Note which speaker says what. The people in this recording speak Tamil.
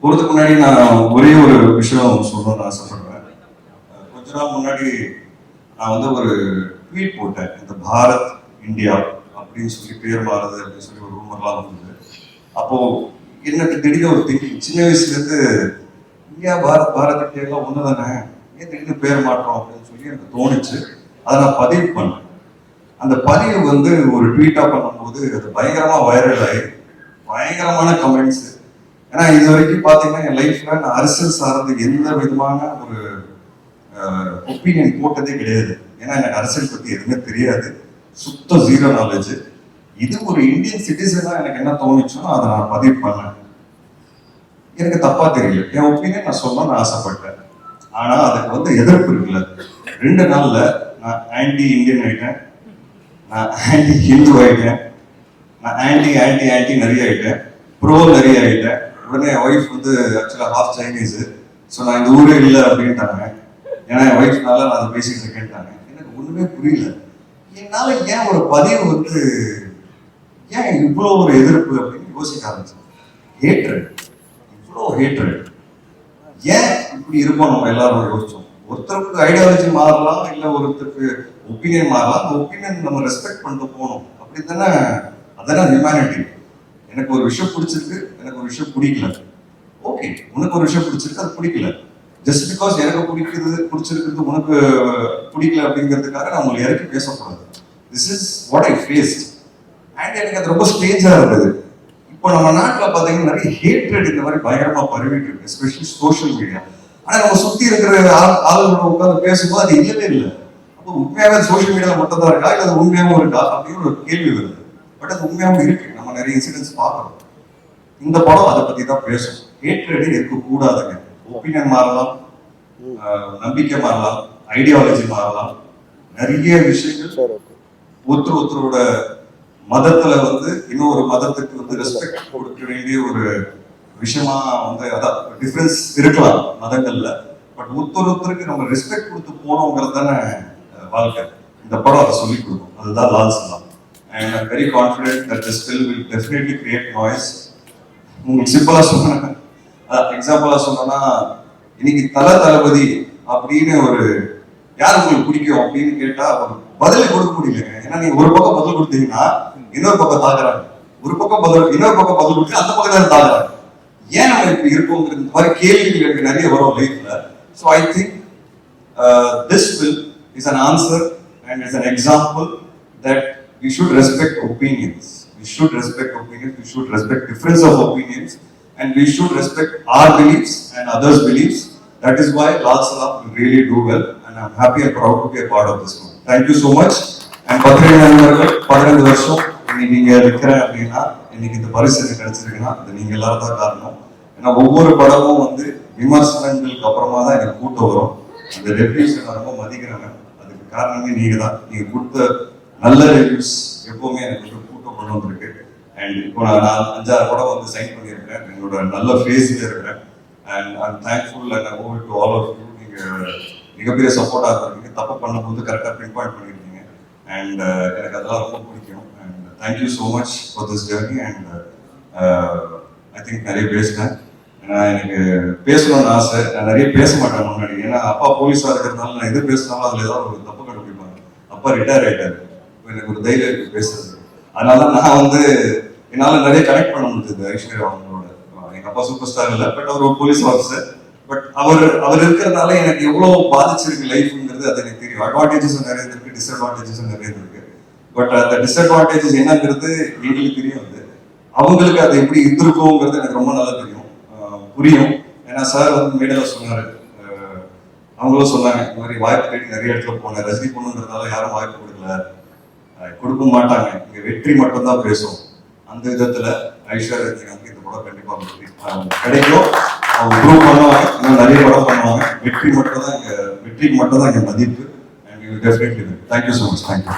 Speaker 1: போகிறதுக்கு முன்னாடி நான் ஒரே ஒரு விஷயம் சொல்லணும்னு ஆசைப்படுறேன். கொஞ்ச நாள் முன்னாடி நான் வந்து ஒரு ட்வீட் போட்டேன். இந்த பாரத் இந்தியா அப்படின்னு சொல்லி பேர் மாறுது அப்படின்னு சொல்லி ஒரு ரூமர்லாம் வந்தது. அப்போ எனக்கு திடீர்னு ஒரு திங்கிங் சின்ன வயசுலேருந்து இந்தியா பாரத் பாரத் இந்தியாலாம் ஒன்று தானே ஏன் திடீர்னு பேர் மாற்றோம் அப்படின்னு சொல்லி எனக்கு தோணுச்சு. அதை நான் பதிவு பண்ணேன். அந்த பதிவு வந்து ஒரு ட்வீட்டாக பண்ணும்போது அது பயங்கரமாக வைரல் ஆகி பயங்கரமான கமெண்ட்ஸ் ஏன்னா இது வரைக்கும் பார்த்தீங்கன்னா என் லைஃப்ல நான் அரசியல் சார்ந்து எந்த விதமான ஒரு ஒப்பீனியன் போட்டதே கிடையாது. ஏன்னா எனக்கு அரசியல் பத்தி எதுவுமே தெரியாது. சுத்த ஜீரோ நாலேஜ் இது ஒரு இந்தியன் சிட்டிசனா எனக்கு என்ன தோணுச்சோ அதை நான் பதிவு பண்ணேன். எனக்கு தப்பா தெரியல. என் ஒப்பீனியன் நான் சொல்லணும்னு ஆசைப்பட்டேன். ஆனா அதுக்கு வந்து எதிர்ப்பு இருக்குல்ல. ரெண்டு நாள்ல நான் ஆன்டி இந்தியன் ஆயிட்டேன். நான் ஆன்டி ஹிந்து ஆயிட்டேன். நான் ஆன்டி ஆன்டி ஆன்டி நிறைய ஆகிட்டேன் ப்ரோ நிறைய ஆகிட்டேன் உடனே என் ஒய்ஃப் வந்து ஆக்சுவலாக ஹாஃப் சைனீஸு ஸோ நான் இந்த ஊரே இல்லை அப்படின்ட்டாங்க. ஏன்னா என் ஒய்ஃப்னால நான் அதை பேசிட்டு இருக்கேன்ட்டாங்க. எனக்கு ஒன்றுமே புரியல. என்னால் ஏன் ஒரு பதிவு வந்து ஏன் இவ்வளோ ஒரு எதிர்ப்பு அப்படின்னு யோசிக்க ஆரம்பிச்சேன். ஹேட்ரட் இவ்வளோ ஹேட்ரட் ஏன் இப்படி இருப்போம் நம்ம எல்லாரும் யோசிச்சோம். ஒருத்தருக்கு ஐடியாலஜி மாறலாம் இல்லை ஒருத்தருக்கு ஒப்பீனியன் மாறலாம். அந்த ஒப்பீனியன் நம்ம ரெஸ்பெக்ட் பண்ணிட்டு போகணும். அப்படி தானே அதெல்லாம் ஹியூமனிட்டி எனக்கு ஒரு விஷயம் பிடிச்சிருக்கு எனக்கு ஒரு விஷயம் பிடிக்கல. ஓகே உனக்கு ஒரு விஷயம் பிடிச்சிருக்கு அது பிடிக்கல. ஜஸ்ட் பிகாஸ் எனக்கு பிடிக்கிறது பிடிச்சிருக்கிறது உனக்கு பிடிக்கல அப்படிங்கிறதுக்காக நான் உங்களை இறக்கி பேசக்கூடாது. This is what I faced and எனக்கு அது ரொம்ப ஸ்டேஜா இருந்தது. இப்போ நம்ம நாட்டில் பார்த்தீங்கன்னா நிறைய ஹேட்ரட் இந்த மாதிரி பயங்கரமாக பரவிட்டு இருக்கு எஸ்பெஷலி சோஷியல் மீடியா ஆனால் நம்ம சுற்றி இருக்கிற ஆள் ஆளுங்களோட உட்காந்து பேசும்போது அது இல்லவே இல்லை. அப்போ உண்மையாகவே சோஷியல் மீடியாவில் மட்டும் தான் இருக்கா இல்லை அது உண்மையாகவும் இருக்கா அப்படின்னு ஒரு கேள்வி வருது. பட் அது உண்மையாவும் இருக்கு. நம்ம நிறைய இன்சிடென்ட்ஸ் பார்க்கறோம் இந்த படம் அதை பத்தி தான் பேசும். ஹேட்ரட் இருக்கக்கூடாதுங்க. ஒப்பீனியன் மாறலாம். நம்பிக்கை மாறலாம். ஐடியாலஜி மாறலாம். நிறைய விஷயங்கள் ஒருத்தர் ஒருத்தரோட மதத்துல வந்து இன்னொரு மதத்துக்கு வந்து ரெஸ்பெக்ட் கொடுக்க வேண்டிய ஒரு விஷயமா வந்து அதான் டிஃபரன்ஸ் இருக்கலாம் மதங்கள்ல. பட் ஒருத்தர் ஒருத்தருக்கு நம்ம ரெஸ்பெக்ட் கொடுத்து போனோங்கிறது தானே வாழ்க்கை. இந்த படம் அதை சொல்லி கொடுக்கும். அதுதான் Lal Salaam and I'm very confident that this film will definitely create noise உங்களுக்கு சிம்பிளாக சொன்னேன் எக்ஸாம்பிளாக சொன்னோம்னா இன்னைக்கு தல தளபதி அப்படின்னு ஒரு யார் உங்களுக்கு பிடிக்கும் அப்படின்னு கேட்டா பதிலை பதில் கொடுக்க முடியலங்க. ஏன்னா நீங்க ஒரு பக்கம் பதில் கொடுத்தீங்கன்னா இன்னொரு பக்கம் தாக்குறாங்க. ஒரு பக்கம் பதில் இன்னொரு பக்கம் பதில் கொடுத்து அந்த பக்கம் தான் தாக்குறாங்க. ஏன் நம்ம இப்படி இருக்கோங்கிற இந்த மாதிரி கேள்விகள் எனக்கு நிறைய வரும் லைஃப்ல. So I think this will is an answer and is an example that we should respect opinions. We should respect opinions. We should respect difference of opinions, and we should respect our beliefs and others' beliefs. That is why Lal Salam will really do well, and I'm happy and proud to be a part of this one. Thank you so much. And பத்திரிகை நண்பர்கள் பதினைந்து வருஷம் இன்னைக்கு நீங்க இருக்கிற அப்படின்னா இன்னைக்கு இந்த பரிசு எனக்கு கிடைச்சிருக்குன்னா அது நீங்க எல்லாரும் தான் காரணம் ஏன்னா ஒவ்வொரு படமும் வந்து விமர்சனங்களுக்கு அப்புறமா தான் எனக்கு கூட்டம் வரும் அந்த ரெவல்யூஷன் ரொம்ப மதிக்கிறாங்க அதுக்கு காரணமே நீங்க தான் நீங்க கொடுத்த நல்ல ரிவ்யூஸ் எப்பவுமே எனக்கு வந்து கூட்டம் கொண்டு வந்திருக்கு. அண்ட் இப்போ நான் நான் அஞ்சாறு படம் வந்து சைன் பண்ணியிருக்கேன் என்னோட நல்ல ஃபேஸ்ல இருக்கிறேன். And I'm thankful and I over to all of you நீங்கள் மிகப்பெரிய சப்போர்ட்டாக இருக்கீங்க தப்பு பண்ணும்போது கரெக்டாக பின் பாயிண்ட் பண்ணியிருக்கீங்க அண்ட் uh, எனக்கு அதெல்லாம் ரொம்ப பிடிக்கும். And thank you so much for this journey and I think நிறைய பேசினேன் ஏன்னா எனக்கு பேசணும்னு ஆசை. நான் நிறைய பேச மாட்டேன் முன்னாடி. ஏன்னா அப்பா போலீஸாக இருக்கிறதுனால நான் எது பேசினாலும் அதில் ஏதாவது ஒரு தப்பு கண்டுபிடிப்பாங்க. அப்பா ரிட்டையர் ஆயிட்டாரு. எனக்கு ஒரு தைரியம் இருக்கு பேசுறது. அதனால நான் வந்து என்னால நிறைய கனெக்ட் பண்ண முடிஞ்சது ஐஸ்வர்யா அவங்களோட. எங்க அப்பா சூப்பர் ஸ்டார் இல்ல பட் அவர் ஒரு போலீஸ் ஆஃபீஸர் பட் அவர் அவர் இருக்கிறதுனால எனக்கு எவ்வளவு பாதிச்சிருக்கு லைஃப்ங்கிறது அது எனக்கு தெரியும். அட்வான்டேஜஸும் நிறைய இருக்கு டிஸ்அட்வான்டேஜஸும் நிறைய இருக்கு. பட் அந்த டிஸ்அட்வான்டேஜஸ் என்னங்கிறது எங்களுக்கு தெரியும் அது அவங்களுக்கு அது எப்படி இருந்திருக்குங்கிறது எனக்கு ரொம்ப நல்லா தெரியும். புரியும். ஏன்னா சார் வந்து மேடையில் சொன்னாரு. அவங்களும் சொன்னாங்க இந்த மாதிரி வாய்ப்பு தேடி நிறைய இடத்துல போனேன். ரஜினி பொண்ணுங்கிறதால யாரும் வாய்ப்பு கொடுக்கல. கொடுக்க மாட்டாங்க. இங்க வெற்றி மட்டும்தான் பேசும். அந்த விதத்துல ஐஸ்வர்யா இந்த படம் கண்டிப்பா கிடைக்கும். அவங்க ப்ரூவ் பண்ணுவாங்க. இன்னும் நிறைய படம் பண்ணுவாங்க. வெற்றி மட்டும் தான் இங்க வெற்றிக்கு மட்டும் தான் இங்க மதிப்பு. And you definitely thank you so much thank you